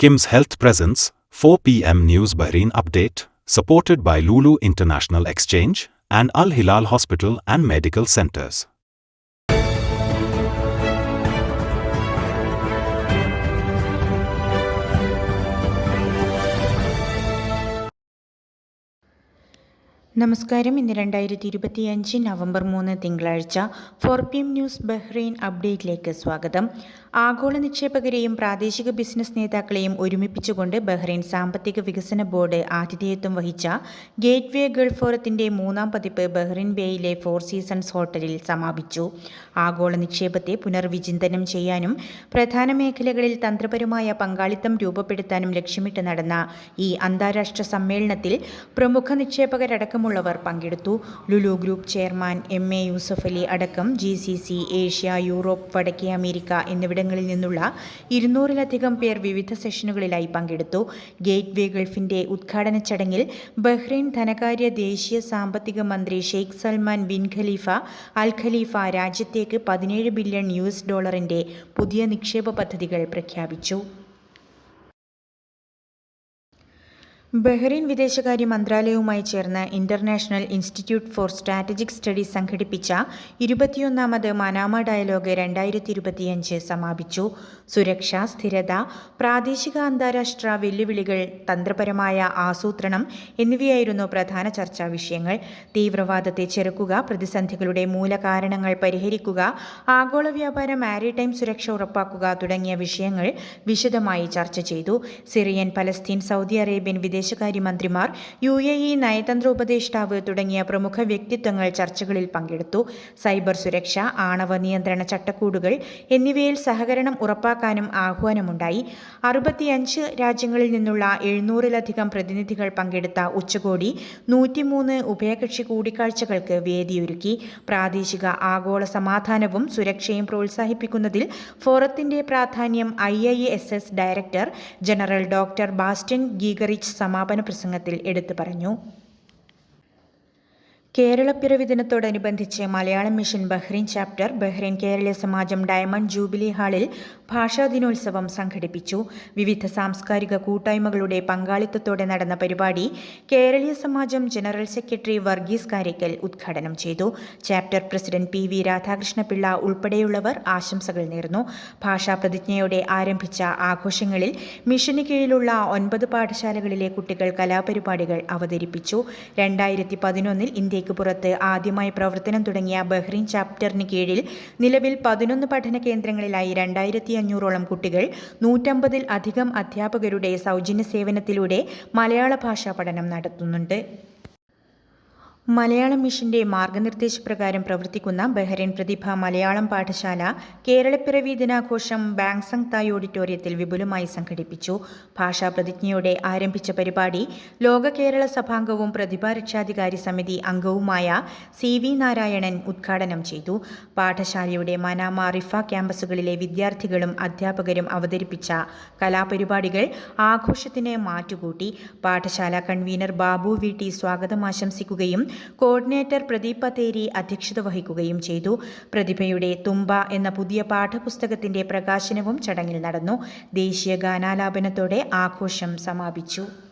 Kim's Health Presence, 4 p.m. News Bahrain Update, supported by Lulu International Exchange and Al Hilal Hospital and Medical Centers. നമസ്കാരം ഇന്ന് രണ്ടായിരത്തി ഇരുപത്തിയഞ്ച് November മൂന്ന് തിങ്കളാഴ്ച four P M news Bahrain അപ്ഡേറ്റിലേക്ക് സ്വാഗതം ആഗോള നിക്ഷേപകരെയും പ്രാദേശിക ബിസിനസ് നേതാക്കളെയും ഒരുമിപ്പിച്ചുകൊണ്ട് ബഹ്റൈൻ സാമ്പത്തിക വികസന ബോർഡ് ആതിഥേയത്വം വഹിച്ച ഗേറ്റ് വേ ഗൾഫ് ഫോറത്തിന്റെ മൂന്നാം പതിപ്പ് ബഹ്റൈൻ ബേയിലെ ഫോർ സീസൺസ് ഹോട്ടലിൽ സമാപിച്ചു. ആഗോള നിക്ഷേപത്തെ പുനർവിചിന്തനം ചെയ്യാനും പ്രധാന മേഖലകളിൽ തന്ത്രപരമായ പങ്കാളിത്തം രൂപപ്പെടുത്താനും ലക്ഷ്യമിട്ട് നടന്ന ഈ അന്താരാഷ്ട്ര സമ്മേളനത്തിൽ പ്രമുഖ നിക്ഷേപകരടക്കമുള്ളവർ പങ്കെടുത്തു. Lulu group chairman M A Yusuf Ali അടക്കം ജി ഏഷ്യ യൂറോപ്പ് വടക്കേ അമേരിക്ക എന്നിവിടങ്ങളിൽ നിന്നുള്ള ഇരുന്നൂറിലധികം പേർ വിവിധ സെഷനുകളിലായി പങ്കെടുത്തു. ഗേറ്റ് വേ ഗൾഫിന്റെ ഉദ്ഘാടന ചടങ്ങിൽ ബഹ്റൈൻ ധനകാര്യ ദേശീയ സാമ്പത്തിക മന്ത്രി Sheikh Salman bin Khalifa Al Khalifa രാജ്യത്തേക്ക് പതിനേഴ് ബില്യൺ യു എസ് ഡോളറിന്റെ പുതിയ നിക്ഷേപ പദ്ധതികൾ പ്രഖ്യാപിച്ചു. ബഹ്റൈൻ വിദേശകാര്യ മന്ത്രാലയവുമായി ചേർന്ന് international institute for strategic studies സംഘടിപ്പിച്ച ഇരുപത്തിയൊന്നാമത് മനാമ ഡയലോഗ് രണ്ടായിരത്തി ഇരുപത്തിയഞ്ച് സമാപിച്ചു. സുരക്ഷ സ്ഥിരത പ്രാദേശിക അന്താരാഷ്ട്ര വെല്ലുവിളികൾ തന്ത്രപരമായ ആസൂത്രണം എന്നിവയായിരുന്നു പ്രധാന ചർച്ചാ വിഷയങ്ങൾ. തീവ്രവാദത്തെ ചെറുക്കുക പ്രതിസന്ധികളുടെ മൂലകാരണങ്ങൾ പരിഹരിക്കുക ആഗോള വ്യാപാര മാരിടൈം സുരക്ഷ ഉറപ്പാക്കുക തുടങ്ങിയ വിഷയങ്ങൾ വിശദമായി ചർച്ച ചെയ്തു. സിറിയൻ പലസ്തീൻ സൗദി അറേബ്യൻ വിദേശകാര്യമന്ത്രിമാർ യു എ ഇ നയതന്ത്ര ഉപദേഷ്ടാവ് തുടങ്ങിയ പ്രമുഖ വ്യക്തിത്വങ്ങൾ ചർച്ചകളിൽ പങ്കെടുത്തു. സൈബർ സുരക്ഷ ആണവ നിയന്ത്രണ ചട്ടക്കൂടുകൾ എന്നിവയിൽ സഹകരണം ഉറപ്പാക്കാനും ആഹ്വാനമുണ്ടായി. അറുപത്തിയഞ്ച് രാജ്യങ്ങളിൽ നിന്നുള്ള എഴുന്നൂറിലധികം പ്രതിനിധികൾ പങ്കെടുത്ത ഉച്ചകോടി നൂറ്റിമൂന്ന് ഉഭയകക്ഷി കൂടിക്കാഴ്ചകൾക്ക് വേദിയൊരുക്കി. പ്രാദേശിക ആഗോള സമാധാനവും സുരക്ഷയും പ്രോത്സാഹിപ്പിക്കുന്നതിൽ ഫോറത്തിന്റെ പ്രാധാന്യം I I S S director general doctor Bastian Giegerich സമാപന പ്രസംഗത്തിൽ എടുത്തു പറഞ്ഞു കേരളപ്പിറവി ദിനത്തോടനുബന്ധിച്ച് Malayalam mission Bahrain chapter Bahrain Keraleeya Samajam diamond jubilee ഹാളിൽ ഭാഷാ ദിനോത്സവം സംഘടിപ്പിച്ചു. വിവിധ സാംസ്കാരിക കൂട്ടായ്മകളുടെ പങ്കാളിത്തത്തോടെ നടന്ന പരിപാടി കേരളീയ സമാജം ജനറൽ സെക്രട്ടറി വർഗീസ് കാരയ്ക്കൽ ഉദ്ഘാടനം ചെയ്തു. Chapter president P V Radhakrishnapillai ഉൾപ്പെടെയുള്ളവർ ആശംസകൾ നേർന്നു. ഭാഷാ പ്രതിജ്ഞയോടെ ആരംഭിച്ച ആഘോഷങ്ങളിൽ മിഷന് കീഴിലുള്ള ഒൻപത് പാഠശാലകളിലെ കുട്ടികൾ കലാപരിപാടികൾ അവതരിപ്പിച്ചു. രണ്ടായിരത്തി പതിനൊന്നിൽ ഇന്ത്യയ്ക്ക് പുറത്ത് ആദ്യമായി പ്രവർത്തനം തുടങ്ങിയ ബഹ്റൈൻ ചാപ്റ്ററിന് കീഴിൽ നിലവിൽ പതിനൊന്ന് പഠന കേന്ദ്രങ്ങളിലായി രണ്ടായിരത്തി അഞ്ഞൂറോളം കുട്ടികൾ നൂറ്റമ്പതിൽ അധികം അധ്യാപകരുടെ സൗജന്യ സേവനത്തിലൂടെ മലയാള ഭാഷാ പഠനം നടത്തുന്നുണ്ട്. മലയാളം മിഷന്റെ മാർഗനിർദ്ദേശപ്രകാരം പ്രവർത്തിക്കുന്ന ബഹ്റൈൻ പ്രതിഭ മലയാളം പാഠശാല കേരളപ്പിറവി ദിനാഘോഷം ബാങ്സങ് തായ് ഓഡിറ്റോറിയത്തിൽ വിപുലമായി സംഘടിപ്പിച്ചു. ഭാഷാ പ്രതിജ്ഞയോടെ ആരംഭിച്ച പരിപാടി ലോക കേരള സഭാംഗവും പ്രതിഭാരക്ഷാധികാരി സമിതി അംഗവുമായ സി വി നാരായണൻ ഉദ്ഘാടനം ചെയ്തു. പാഠശാലയുടെ മനാമ റിഫ ക്യാമ്പസുകളിലെ വിദ്യാർത്ഥികളും അധ്യാപകരും അവതരിപ്പിച്ച കലാപരിപാടികൾ ആഘോഷത്തിന് മാറ്റുകൂട്ടി. പാഠശാല കൺവീനർ ബാബു വി ടി സ്വാഗതം ആശംസിക്കുകയും കോർഡിനേറ്റർ പ്രദീപ് പതേരി അധ്യക്ഷത വഹിക്കുകയും ചെയ്തു. പ്രതിഭയുടെ തുമ്പ എന്ന പുതിയ പാഠപുസ്തകത്തിന്റെ പ്രകാശനവും ചടങ്ങിൽ നടന്നു. ദേശീയ ഗാനാലാപനത്തോടെ ആഘോഷം സമാപിച്ചു.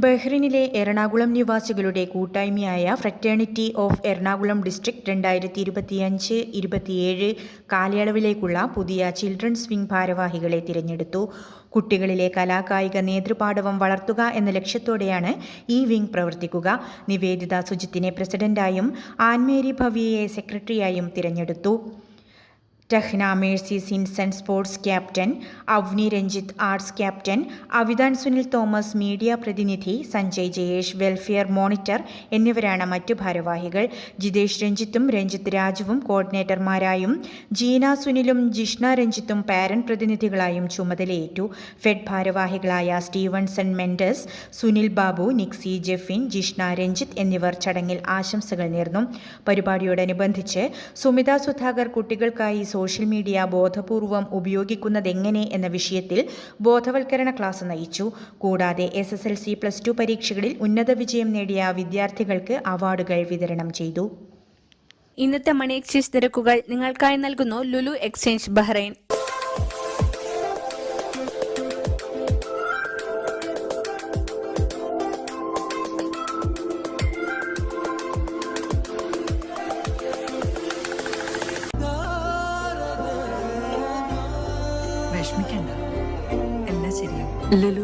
ബഹ്റിനിലെ എറണാകുളം നിവാസികളുടെ കൂട്ടായ്മയായ ഫ്രറ്റേണിറ്റി ഓഫ് എറണാകുളം ഡിസ്ട്രിക്ട് രണ്ടായിരത്തി ഇരുപത്തിയഞ്ച് ഇരുപത്തിയേഴ് കാലയളവിലേക്കുള്ള പുതിയ ചിൽഡ്രൻസ് വിംഗ് ഭാരവാഹികളെ തിരഞ്ഞെടുത്തു. കുട്ടികളിലെ കലാകായിക നേതൃപാടവം വളർത്തുക എന്ന ലക്ഷ്യത്തോടെയാണ് ഈ വിംഗ് പ്രവർത്തിക്കുക. നിവേദിത സുജിത്തിനെ പ്രസിഡന്റായും ആൻമേരി ഭവ്യയെ സെക്രട്ടറിയായും തിരഞ്ഞെടുത്തു. Tahna Mercy Sinson sports captain Avni Ranjith arts captain Avithan Sunil Thomas media പ്രതിനിധി സഞ്ജയ് ജയേഷ് വെൽഫെയർ മോണിറ്റർ എന്നിവരാണ് മറ്റു ഭാരവാഹികൾ. ജിതേഷ് രഞ്ജിത്തും രഞ്ജിത്ത് രാജുവും കോർഡിനേറ്റർമാരായും ജീന സുനിലും ജിഷ്ണ രഞ്ജിത്തും പാരന്റ് പ്രതിനിധികളായും ചുമതലയേറ്റു. ഫെഡ് ഭാരവാഹികളായ സ്റ്റീവൻസൺ മെൻഡസ് സുനിൽ ബാബു നിക്സി ജെഫിൻ ജിഷ്ണ രഞ്ജിത്ത് എന്നിവർ ചടങ്ങിൽ ആശംസകൾ നേർന്നു. പരിപാടിയോടനുബന്ധിച്ച് സുമിത സുധാകർ കുട്ടികൾക്കായി സോഷ്യൽ മീഡിയ ബോധപൂർവം ഉപയോഗിക്കുന്നതെങ്ങനെ എന്ന വിഷയത്തിൽ ബോധവൽക്കരണ ക്ലാസ് നയിച്ചു. കൂടാതെ S S L C plus two പരീക്ഷകളിൽ ഉന്നത വിജയം നേടിയ വിദ്യാർത്ഥികൾക്ക് അവാർഡുകൾ വിതരണം ചെയ്തു. ഇന്നത്തെ മണി എക്സ്ചേഞ്ച് നിരക്കുകൾ നിങ്ങൾക്കായി നൽകുന്നു Lulu exchange Bahrain. Lulu.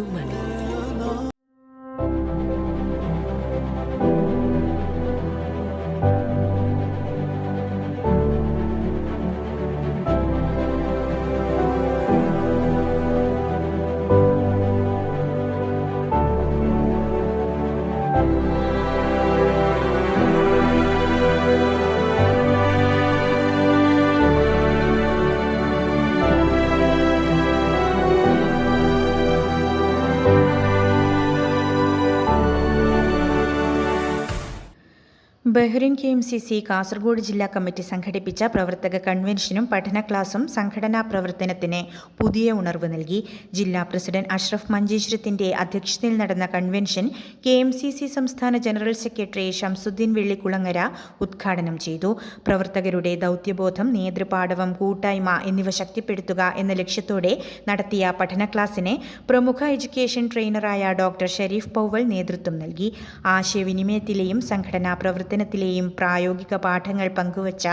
Bahrain K M C C Kasaragod ജില്ലാ കമ്മിറ്റി സംഘടിപ്പിച്ച പ്രവർത്തക കൺവെൻഷനും പഠന ക്ലാസും സംഘടനാ പ്രവർത്തനത്തിന് പുതിയ ഉണർവ് നൽകി. ജില്ലാ പ്രസിഡന്റ് അഷ്റഫ് മഞ്ചേശ്വരത്തിന്റെ അധ്യക്ഷതയിൽ നടന്ന convention K M C C സംസ്ഥാന ജനറൽ സെക്രട്ടറി ഷംസുദ്ദീൻ വെള്ളിക്കുളങ്ങര ഉദ്ഘാടനം ചെയ്തു. പ്രവർത്തകരുടെ ദൗത്യബോധം നേതൃപാഠവം കൂട്ടായ്മ എന്നിവ ശക്തിപ്പെടുത്തുക എന്ന ലക്ഷ്യത്തോടെ നടത്തിയ പഠന ക്ലാസിന് പ്രമുഖ എഡ്യൂക്കേഷൻ ട്രെയിനറായ ഡോക്ടർ ഷെരീഫ് പൗവൽ നേതൃത്വം നൽകി. ആശയവിനിമയത്തിലെയും സംഘടനാ പ്രവർത്തനത്തിലെയും പ്രായോഗിക പാഠങ്ങൾ പങ്കുവച്ച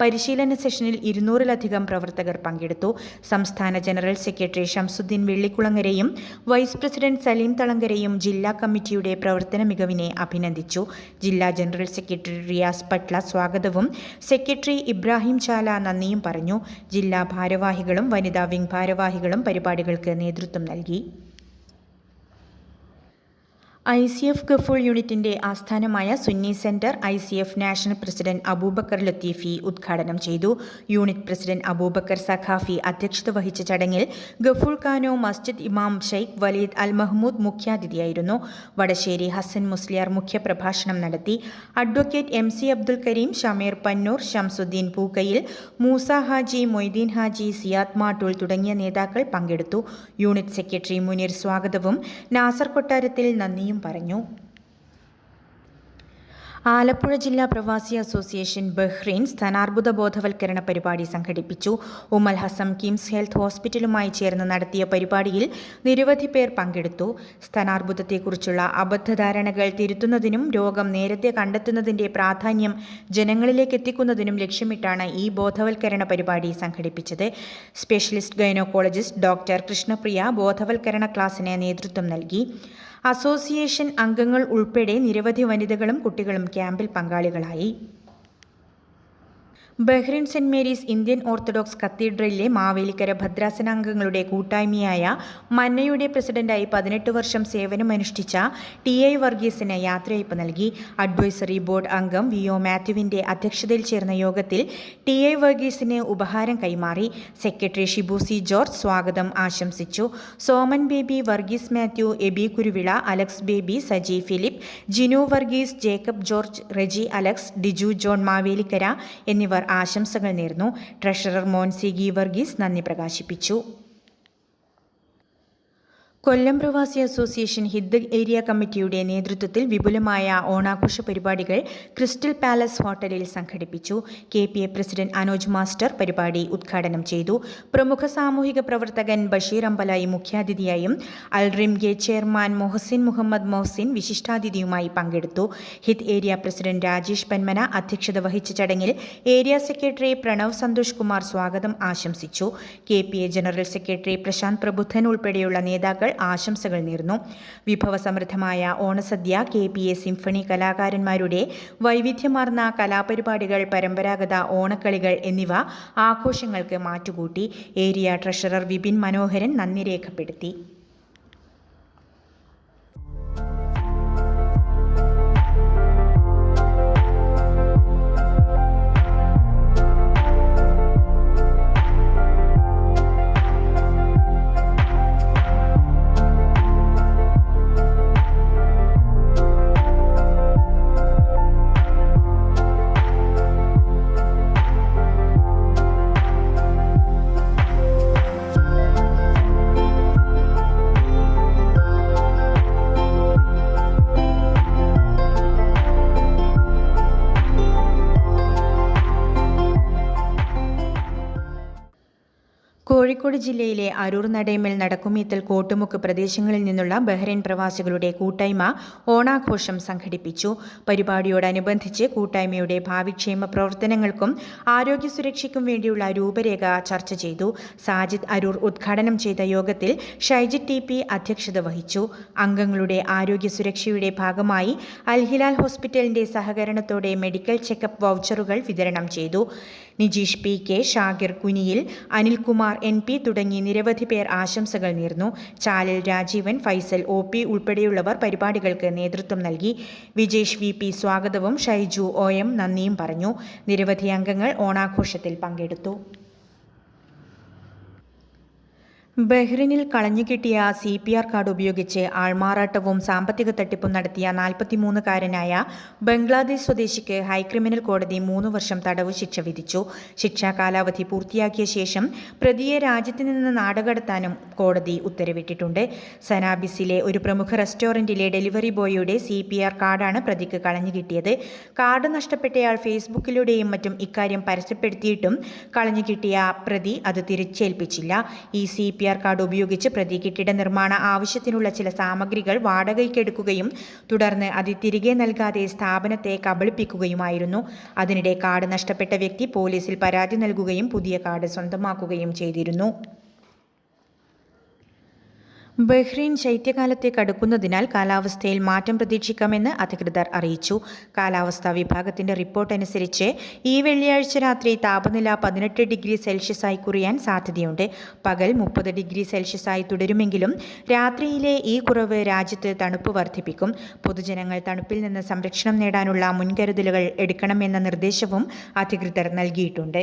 പരിശീലന സെഷനിൽ ഇരുന്നൂറിലധികം പ്രവർത്തകർ പങ്കെടുത്തു. സംസ്ഥാന ജനറൽ സെക്രട്ടറി ഷംസുദ്ദീൻ വെള്ളിക്കുളങ്ങരയും വൈസ് പ്രസിഡന്റ് സലീം തളങ്കരയും ജില്ലാ കമ്മിറ്റിയുടെ പ്രവർത്തന മികവിനെ അഭിനന്ദിച്ചു. ജില്ലാ ജനറൽ സെക്രട്ടറി റിയാസ് പട്ല സ്വാഗതവും സെക്രട്ടറി ഇബ്രാഹിം ചാല നന്ദിയും പറഞ്ഞു. ജില്ലാ ഭാരവാഹികളും വനിതാ വിംഗ് ഭാരവാഹികളും പരിപാടികൾക്ക് നേതൃത്വം നൽകി. ഐ സി എഫ് ഗഫൂൾ യൂണിറ്റിന്റെ ആസ്ഥാനമായ Sunni centre I C F national president Abubakar Latheefi ഉദ്ഘാടനം ചെയ്തു. യൂണിറ്റ് പ്രസിഡന്റ് അബൂബക്കർ സഖാഫി അധ്യക്ഷത വഹിച്ച ചടങ്ങിൽ ഗഫൂൾ ഖാനോ മസ്ജിദ് ഇമാം ഷെയ്ഖ് വലീദ് അൽ മഹ്മൂദ് മുഖ്യാതിഥിയായിരുന്നു. വടശ്ശേരി ഹസൻ മുസ്ലിയാർ മുഖ്യപ്രഭാഷണം നടത്തി. Advocate M C Abdul Kareem Shameer Pannur Shamsuddin Pookayil Moosa Haji Moideen Haji Siyad Mattool തുടങ്ങിയ നേതാക്കൾ പങ്കെടുത്തു. യൂണിറ്റ് സെക്രട്ടറി മുനീർ സ്വാഗതവും നാസർ കൊട്ടാരത്തിൽ നന്ദിയും പറഞ്ഞു. ആലപ്പുഴ ജില്ലാ പ്രവാസി അസോസിയേഷൻ ബഹ്റൈൻ സ്ഥാനാർബുദ ബോധവൽക്കരണ പരിപാടി സംഘടിപ്പിച്ചു. ഉമൽ ഹസം കിംസ് ഹെൽത്ത് ഹോസ്പിറ്റലുമായി ചേർന്ന് നടത്തിയ പരിപാടിയിൽ നിരവധി പേർ പങ്കെടുത്തു. സ്ഥാനാർബുദത്തെക്കുറിച്ചുള്ള അബദ്ധധാരണകൾ തിരുത്തുന്നതിനും രോഗം നേരത്തെ കണ്ടെത്തുന്നതിന്റെ പ്രാധാന്യം ജനങ്ങളിലേക്ക് എത്തിക്കുന്നതിനും ലക്ഷ്യമിട്ടാണ് ഈ ബോധവൽക്കരണ പരിപാടി സംഘടിപ്പിച്ചത്. സ്പെഷ്യലിസ്റ്റ് ഗൈനോക്കോളജിസ്റ്റ് ഡോക്ടർ കൃഷ്ണപ്രിയ ബോധവൽക്കരണ ക്ലാസ്സിന് നേതൃത്വം നൽകി. അസോസിയേഷൻ അംഗങ്ങൾ ഉൾപ്പെടെ നിരവധി വനിതകളും കുട്ടികളും ക്യാമ്പിൽ പങ്കാളികളായി. Bahrain saint Mary's Indian orthodox കത്തീഡ്രലിലെ Mavelikara ഭദ്രാസനാംഗങ്ങളുടെ കൂട്ടായ്മയായ മന്നയുടെ പ്രസിഡന്റായി പതിനെട്ട് വർഷം സേവനമനുഷ്ഠിച്ച ടി ഐ വർഗീസിന് യാത്രയയപ്പ് നൽകി. അഡ്വൈസറി ബോർഡ് അംഗം വി ഒ മാത്യുവിന്റെ അധ്യക്ഷതയിൽ ചേർന്ന യോഗത്തിൽ ടി ഐ വർഗീസിന് ഉപഹാരം കൈമാറി. സെക്രട്ടറി ഷിബു സി ജോർജ് സ്വാഗതം ആശംസിച്ചു. സോമൻ ബേബി വർഗീസ് മാത്യു എബി കുരുവിള അലക്സ് ബേബി സജി ഫിലിപ്പ് ജിനു വർഗീസ് ജേക്കബ് ജോർജ് റെജി അലക്സ് ഡിജു ജോൺ മാവേലിക്കര എന്നിവർ ആശംസകൾ നേർന്നു ട്രഷറർ മോൻസി ഗീവർഗീസ് നന്ദി പ്രകാശിപ്പിച്ചു. കൊല്ലം പ്രവാസി അസോസിയേഷൻ ഹിദ് ഏരിയ കമ്മിറ്റിയുടെ നേതൃത്വത്തിൽ വിപുലമായ ഓണാഘോഷ പരിപാടികൾ ക്രിസ്റ്റൽ പാലസ് ഹോട്ടലിൽ സംഘടിപ്പിച്ചു. K P A president Anoj master പരിപാടി ഉദ്ഘാടനം ചെയ്തു. പ്രമുഖ സാമൂഹിക പ്രവർത്തകൻ ബഷീർ അമ്പലായി മുഖ്യാതിഥിയായും അൽറിം ഗെ ചെയർമാൻ മൊഹസിൻ മുഹമ്മദ് മൊഹസിൻ വിശിഷ്ടാതിഥിയുമായി പങ്കെടുത്തു. Hidd area president Rajesh Panmana അധ്യക്ഷത വഹിച്ച ചടങ്ങിൽ ഏരിയ സെക്രട്ടറി പ്രണവ് സന്തോഷ് കുമാർ സ്വാഗതം ആശംസിച്ചു. K P A general secretary Prasanth Prabuddhan ഉൾപ്പെടെയുള്ള നേതാക്കൾ ആശംസകൾ നേർന്നു വിഭവസമൃദ്ധമായ ഓണസദ്യ കെ പി എ സിംഫണി കലാകാരന്മാരുടെ വൈവിധ്യമാർന്ന കലാപരിപാടികൾ പരമ്പരാഗത ഓണക്കളികൾ എന്നിവ ആഘോഷങ്ങൾക്ക് മാറ്റുകൂട്ടി. ഏരിയ ട്രഷറർ വിപിൻ മനോഹരൻ നന്ദി രേഖപ്പെടുത്തി. കോഴിക്കോട് ജില്ലയിലെ അരൂർ നടേമൽ നടക്കുമീത്തൽ കോട്ടുമുക്ക് പ്രദേശങ്ങളിൽ നിന്നുള്ള ബഹ്റൈൻ പ്രവാസികളുടെ കൂട്ടായ്മ ഓണാഘോഷം സംഘടിപ്പിച്ചു. പരിപാടിയോടനുബന്ധിച്ച് കൂട്ടായ്മയുടെ ഭാവിക്ഷേമ പ്രവർത്തനങ്ങൾക്കും ആരോഗ്യ സുരക്ഷയ്ക്കും വേണ്ടിയുള്ള രൂപരേഖ ചർച്ച ചെയ്തു. സാജിദ് അരൂർ ഉദ്ഘാടനം ചെയ്ത യോഗത്തിൽ ഷൈജിത് ടി പി അധ്യക്ഷത വഹിച്ചു. അംഗങ്ങളുടെ ആരോഗ്യ സുരക്ഷയുടെ ഭാഗമായി അൽഹിലാൽ ഹോസ്പിറ്റലിന്റെ സഹകരണത്തോടെ മെഡിക്കൽ ചെക്കപ്പ് വൗച്ചറുകൾ വിതരണം ചെയ്തു. Nijeesh P K Shagir Kuniyil Anilkumar N P തുടങ്ങി നിരവധി പേർ ആശംസകൾ നേർന്നു. ചാലിൽ രാജീവൻ ഫൈസൽ ഒ പി ഉൾപ്പെടെയുള്ളവർ പരിപാടികൾക്ക് നേതൃത്വം നൽകി. വിജേഷ് വി പി സ്വാഗതവും ഷൈജു ഒ എം നന്ദിയും പറഞ്ഞു. നിരവധി അംഗങ്ങൾ ഓണാഘോഷത്തിൽ പങ്കെടുത്തു. ബഹ്റിനിൽ കളഞ്ഞുകിട്ടിയ സി പി ആർ കാർഡ് ഉപയോഗിച്ച് ആൾമാറാട്ടവും സാമ്പത്തിക തട്ടിപ്പും നടത്തിയ നാൽപ്പത്തിമൂന്നുകാരനായ ബംഗ്ലാദേശ് സ്വദേശിക്ക് ഹൈക്രിമിനൽ കോടതി മൂന്ന് വർഷം തടവ് ശിക്ഷ വിധിച്ചു. ശിക്ഷാ കാലാവധി പൂർത്തിയാക്കിയ ശേഷം പ്രതിയെ രാജ്യത്ത് നിന്ന് നാടുകടത്താനും കോടതി ഉത്തരവിട്ടിട്ടുണ്ട്. സനാബിസിലെ ഒരു പ്രമുഖ റെസ്റ്റോറന്റിലെ ഡെലിവറി ബോയിയുടെ സി പി ആർ കാർഡാണ് പ്രതിക്ക് കളഞ്ഞുകിട്ടിയത് കാർഡ് നഷ്ടപ്പെട്ടയാൾ ഫേസ്ബുക്കിലൂടെയും മറ്റും ഇക്കാര്യം പരസ്യപ്പെടുത്തിയിട്ടും കളഞ്ഞുകിട്ടിയ പ്രതി അത് തിരിച്ചേൽപ്പിച്ചില്ല. ഈ സി പി ആർ കാർഡ് ഉപയോഗിച്ച് പ്രതി കെട്ടിട നിർമ്മാണ ആവശ്യത്തിനുള്ള ചില സാമഗ്രികൾ വാടകയ്ക്കെടുക്കുകയും തുടർന്ന് അത് തിരികെ നൽകാതെ സ്ഥാപനത്തെ കബളിപ്പിക്കുകയുമായിരുന്നു. അതിനിടെ കാർഡ് നഷ്ടപ്പെട്ട വ്യക്തി പോലീസിൽ പരാതി നൽകുകയും പുതിയ കാർഡ് സ്വന്തമാക്കുകയും ചെയ്തിരുന്നു. ബഹ്റൈൻ ശൈത്യകാലത്തെ അടുക്കുന്നതിനാൽ കാലാവസ്ഥയിൽ മാറ്റം പ്രതീക്ഷിക്കാമെന്ന് അധികൃതർ അറിയിച്ചു. കാലാവസ്ഥാ വിഭാഗത്തിന്റെ റിപ്പോർട്ട് അനുസരിച്ച് ഈ വെള്ളിയാഴ്ച രാത്രി താപനില പതിനെട്ട് ഡിഗ്രി സെൽഷ്യസായി കുറയാൻ സാധ്യതയുണ്ട്. പകൽ മുപ്പത് ഡിഗ്രി സെൽഷ്യസായി തുടരുമെങ്കിലും രാത്രിയിലെ ഈ കുറവ് രാജ്യത്ത് തണുപ്പ് വർദ്ധിപ്പിക്കും. പൊതുജനങ്ങൾ തണുപ്പിൽ നിന്ന് സംരക്ഷണം നേടാനുള്ള മുൻകരുതലുകൾ എടുക്കണമെന്ന നിർദ്ദേശവും അധികൃതർ നൽകിയിട്ടുണ്ട്.